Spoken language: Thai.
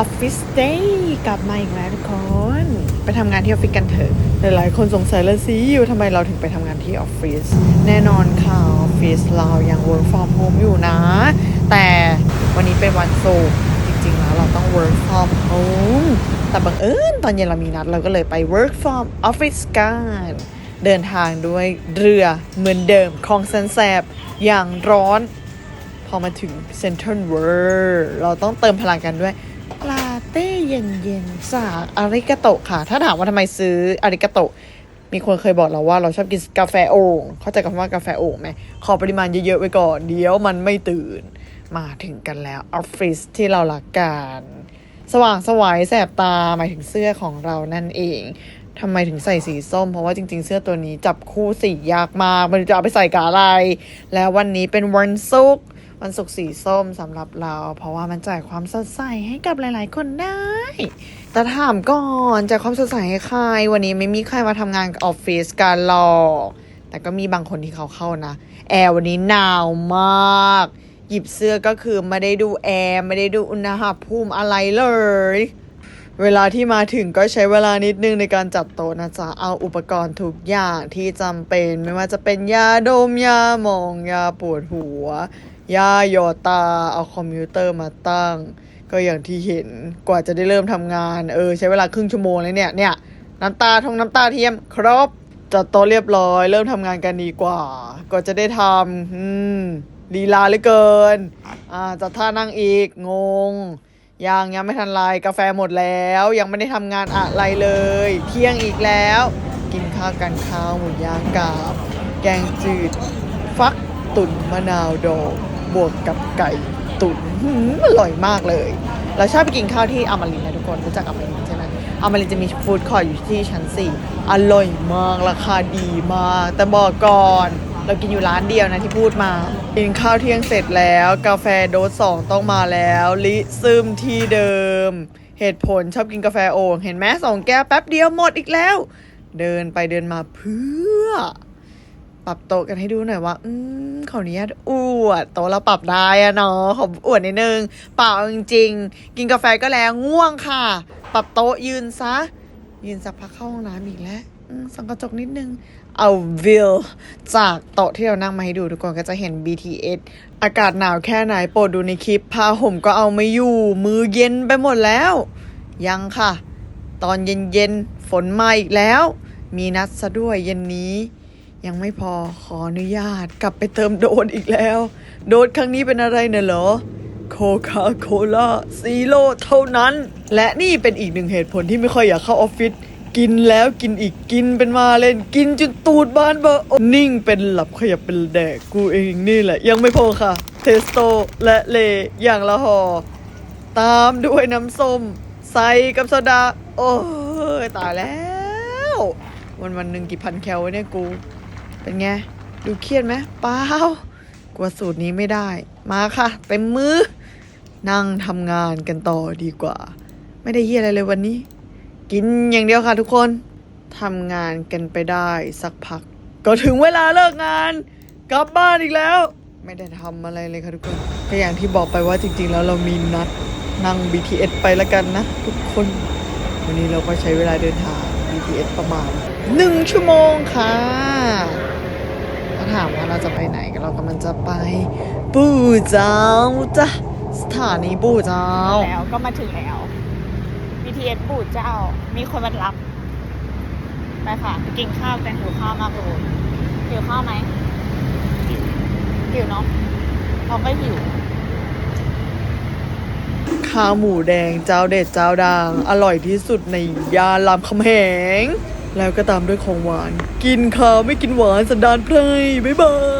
ออฟฟิศเดย์กลับมาอีกแล้วทุกคน ไปทำงานที่ออฟฟิศกันเถอะหลายๆคนสงสัยแล้วสิอยู่ทำไมเราถึงไปทำงานที่ออฟฟิศแน่นอนค่ะออฟฟิศเรายัง work from home อยู่นะ แต่วันนี้เป็นวันศุกร์จริง ๆ แล้วเราต้อง work from home แต่บังเอิญตอนเย็นเรามีนัดเราก็เลยไป work from office กันเดินทางด้วยเรือเหมือนเดิมคลองแสนแสบอย่างร้อน พอมาถึงเซ็นทรัลเวิร์เราต้องเติมพลังกันด้วย เต้เย็นๆจากอาริกาโตะค่ะ ถ้าถามว่าทำไมซื้ออาริกาโตะ มีคนเคยบอกเราว่าเราชอบกินกาแฟโอ่งเข้าใจคำว่ากาแฟโอ่งไหมขอปริมาณเยอะๆไว้ก่อน เดี๋ยวมันไม่ตื่น มาถึงกันแล้วออฟฟิศที่เรารักกันสว่างสวายแสบตาหมายถึงเสื้อของเรานั่นเองทำไมถึงใส่สีส้ม เพราะว่าจริง ๆ เสื้อตัวนี้จับคู่สียากมาก มันจะเอาไปใส่กับอะไร แล้ววันนี้เป็นวันศุกร์ วันศุกร์สีส้มสำหรับเรา เพราะว่ามันจ่ายความสดใสให้กับหลาย ๆ คนได้ แต่ถามก่อนจ่ายความสดใสให้ใคร วันนี้ไม่มีใครมาทำงานออฟฟิศกันหรอกแต่ก็มีบางคนที่เขาเข้านะ แอร์วันนี้หนาวมาก หยิบเสื้อก็คือไม่ได้ดูแอร์ไม่ได้ดูอุณหภูมิอะไรเลยเวลาที่มาถึงก็ใช้เวลานิดนึงในการจัดโต๊ะนะจ๊ะ เอาอุปกรณ์ทุกอย่างที่จำเป็น ไม่ว่าจะเป็นยาดมยาหมองยาปวดหัว ย่าหยอดตาเอาคอมพิวเตอร์มาตั้ง ก็อย่างที่เห็นกว่าจะได้เริ่มทำงาน เออ ใช้เวลาครึ่งชั่วโมงเลยเนี่ยเนี่ยน้ำตาทองน้ำตาเทียม ครบจัดโต๊ะเรียบร้อย เริ่มทำงานกันดีกว่า ก็จะได้ทำอืมลีลาเหลือเกิน อ่าจัดท่านั่งอีกงงยังยังไม่ทันไรกาแฟหมดแล้ว ยังไม่ได้ทำงานอะไรเลย เที่ยงอีกแล้ว กินข้าวกันข้าวหมูย่างกับ แกงจืด ฟักตุ๋นมะนาวดอง บวกกับไก่ตุ๋นหืมอร่อยมากเลย เราชอบไปกินข้าวที่อมรินนะทุกคนรู้จักอมรินใช่ไหมอมรินจะมีฟู้ดคอร์ทอยู่ที่ชั้น4อร่อยมากราคาดีมาก แต่บอกก่อนเรากินอยู่ร้านเดียวนะที่พูดมา กินข้าวเที่ยงเสร็จแล้ว กาแฟโดสสองต้องมาแล้ว ลิซึมที่เดิม เหตุผลชอบกินกาแฟโอ่งเห็นไหมสองแก้วแป๊บเดียวหมดอีกแล้ว เดินไปเดินมาเพื่อ ปรับโต๊ะกันให้ดูหน่อยว่า อืม ขออนุญาตอวดโตเราปรับได้อะเนาะขออวดนิดนึงเปล่าจริงๆ กินกาแฟก็แล้วง่วงค่ะ ปรับโต๊ะยืนซะ ยืนสักพักเข้าห้องน้ำอีกแล้วส่องกระจกนิดนึง เอาวิวจากโต๊ะที่เรานั่งมาให้ดูทุกคนก็จะเห็น BTS อากาศหนาวแค่ไหนโปรดดูในคลิปผ้าห่มก็เอาไม่อยู่ มือเย็นไปหมดแล้ว ยังค่ะ ตอนเย็นๆ ฝนมาอีกแล้ว มีนัดซะด้วยเย็นนี้ ยังไม่พอขออนุญาตกลับไปเติมโดนอีกแล้ว โดนครั้งนี้เป็นอะไรเน่ะเหรอโคคาโคล่าซีโร่เท่านั้น และนี่เป็นอีกหนึ่งเหตุผลที่ไม่ค่อยอยากเข้าออฟฟิศกินแล้วกินอีกกินเป็นมาเล่นกินจนตูดบานเบอร์นิ่งเป็นหลับขยับเป็นแดกกูเองนี่แหละ ยังไม่พอค่ะ เทสโตและเลอย่างละห่อตามด้วยน้ำส้ม ใส่กับโซดา โอ้ยตายแล้ว วันวันหนึ่งกี่พันแคลวะเนี่ยกู เป็นไง ดูเครียดไหมเปล่ากลัวสูตรนี้ไม่ได้ มาค่ะ เต็มมือ นั่งทำงานกันต่อดีกว่า ไม่ได้เฮียอะไรเลยวันนี้ กินอย่างเดียวค่ะทุกคนทำงานกันไปได้สักพัก ก็ถึงเวลาเลิกงาน กลับบ้านอีกแล้ว ไม่ได้ทำอะไรเลยค่ะทุกคนก็อย่างที่บอกไปว่าจริง ๆ แล้วเรามีนัดนั่ง BTS ไปแล้วกันนะ ทุกคน วันนี้เราก็ใช้เวลาเดินทาง BTS ประมาณหนึ่งชั่วโมงค่ะถ้าถามว่าเรา จะไปไหนก็เรากำลังจะไปปู่เจ้าจ้ะสถานีปู่เจ้า แล้วก็มาถึงแล้ว BTS ปู่เจ้า มีคนมารับ ไปค่ะไปกินข้าวกันหิวข้าวมากเลยหิวข้าวไหมหิวเนาะเราก็หิวข้าวหมูแดงเจ้าเด็ดเจ้าดังอร่อยที่สุดในย่านรามคำแหง แล้วก็ตามด้วยของหวาน กินข้าวไม่กินหวานสันดานไพรบ๊ายบาย